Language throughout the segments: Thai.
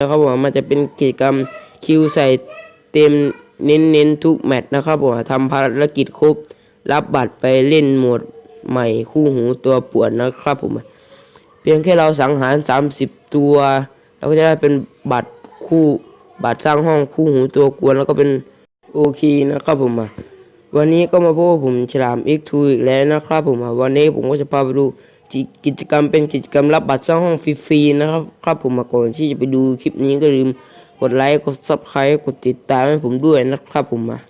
นะครับผมมันจะเป็นกิจกรรมคิวใส่เต็มเน้นเน้นๆทุกแมตช์นะครับผมทำภารกิจครบ รับบัตรไปเล่นหมดใหม่คู่หูตัวปวนนะครับผม เพียงแค่เราสังหาร 30 ตัว เราก็จะได้เป็นบัตรคู่บัตรสร้างห้องคู่หูตัวกวนแล้วก็เป็นโอเคนะครับผมวันนี้ก็มาพบกับผมฉลาม X2 อีกแล้วนะครับผมวันนี้ผมก็จะพาไปดู กิจกรรมเป็นกิจกรรมรับบัตรสร้างห้องฟรีๆนะครับ ครับผมมาก่อนที่จะไปดูคลิปนี้ก็ลืมกดไลค์ กด Subscribe กดติดตามให้ผมด้วยนะครับผมอะ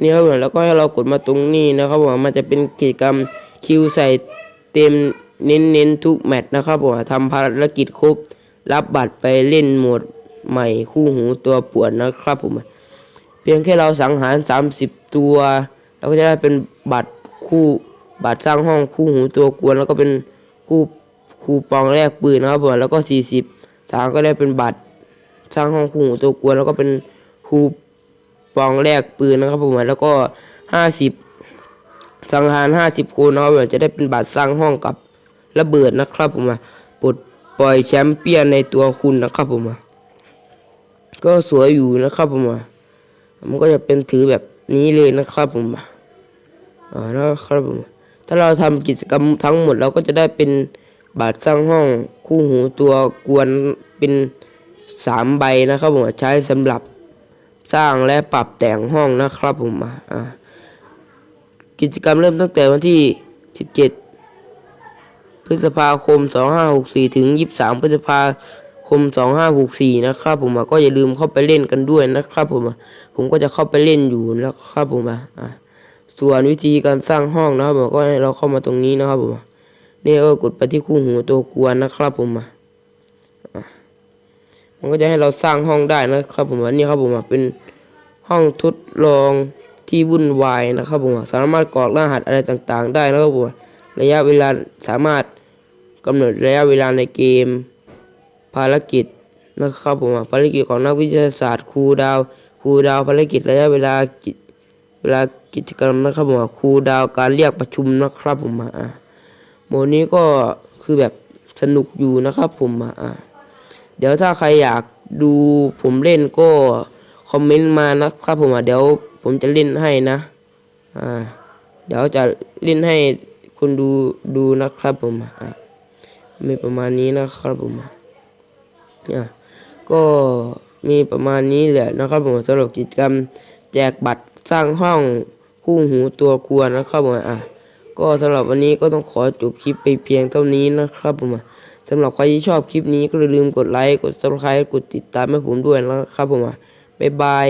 นี่ครับแล้วก็ให้เรากดมาตรงนี้นะครับผมมันจะเป็นกิจกรรมคิวใส่เต็มเน้นเน้นๆทุกแมตช์นะครับผมทำภารกิจครบ รับบัตรไปเล่นหมดใหม่คู่หูตัวป่วนนะครับผมเพียงแค่เราสังหาร 30 ตัว เราก็จะได้เป็นบัตรคู่ บัตรสร้างห้องคู่หูตัวกวนแล้วก็เป็นคู่คูปองแลกปืนนะครับผมแล้วก็40สามก็ได้เป็นบัตรสร้างห้องคู่หูตัวกวนแล้วก็เป็นคูปองแลกปืนนะครับผมแล้วก็ห้าสิบสังหารห้าสิบคนนะครับผมจะได้เป็นบัตรสร้างห้องกับระเบิดนะครับผมปลดปล่อยแชมเปี้ยนในตัวคุณนะครับผมก็สวยอยู่นะครับผมมันก็จะเป็นถือแบบนี้เลยนะครับผมอ่านะครับผม ถ้าเราทำกิจกรรมทั้งหมดเราก็จะได้เป็นบัตรสร้างห้องคู่หูตัวกวนเป็นสามใบนะครับผมใช้สำหรับสร้างและปรับแต่งห้องนะครับผมอ่ากิจกรรมเริ่มตั้งแต่วันที่ 17 พฤษภาคม 2564 ถึง 23 พฤษภาคม 2564 นะครับผมก็อย่าลืมเข้าไปเล่นกันด้วยนะครับผมผมก็จะเข้าไปเล่นอยู่นะครับผมอะ ส่วนวิธีการสร้างห้องนะครับผมก็ให้เราเข้ามาตรงนี้นะครับผมนี่ก็กดไปที่คู่หูตัวกวนนะครับผมอะมันก็จะให้เราสร้างห้องได้นะครับผมอันนี้ครับผมเป็นห้องทดลองที่วุ่นวายนะครับผมสามารถกรอกรหัสอะไรต่างๆ ได้นะครับผมระยะเวลาสามารถกำหนดระยะเวลาในเกม ภารกิจนะครับผมภารกิจของนักวิทยาศาสตร์ครูดาวครูดาวภารกิจระยะเวลา เวลากิจกรรมนะครับผมครูดาวการเรียกประชุมนะครับผมอะโมนี้ก็คือแบบสนุกอยู่นะครับผมอะเดี๋ยวถ้าใครอยากดูผมเล่นก็คอมเมนต์มานะครับผมอะเดี๋ยวผมจะเล่นให้นะ อ่า เดี๋ยวจะเล่นให้คุณดูดูนะครับผมอะมีประมาณนี้นะครับผมอะอะก็มีประมาณนี้แหละนะครับผมสำหรับกิจกรรมแจกบัตร สร้างห้องคู่หูตัวกวนนะครับผมอะก็สำหรับวันนี้ก็ต้องขอจบคลิปไปเพียงเท่านี้นะครับผมอะสำหรับใครที่ชอบคลิปนี้ก็อย่าลืมกดไลค์กด subscribe กดติดตามให้ผมด้วยนะครับผมอะบ๊ายบาย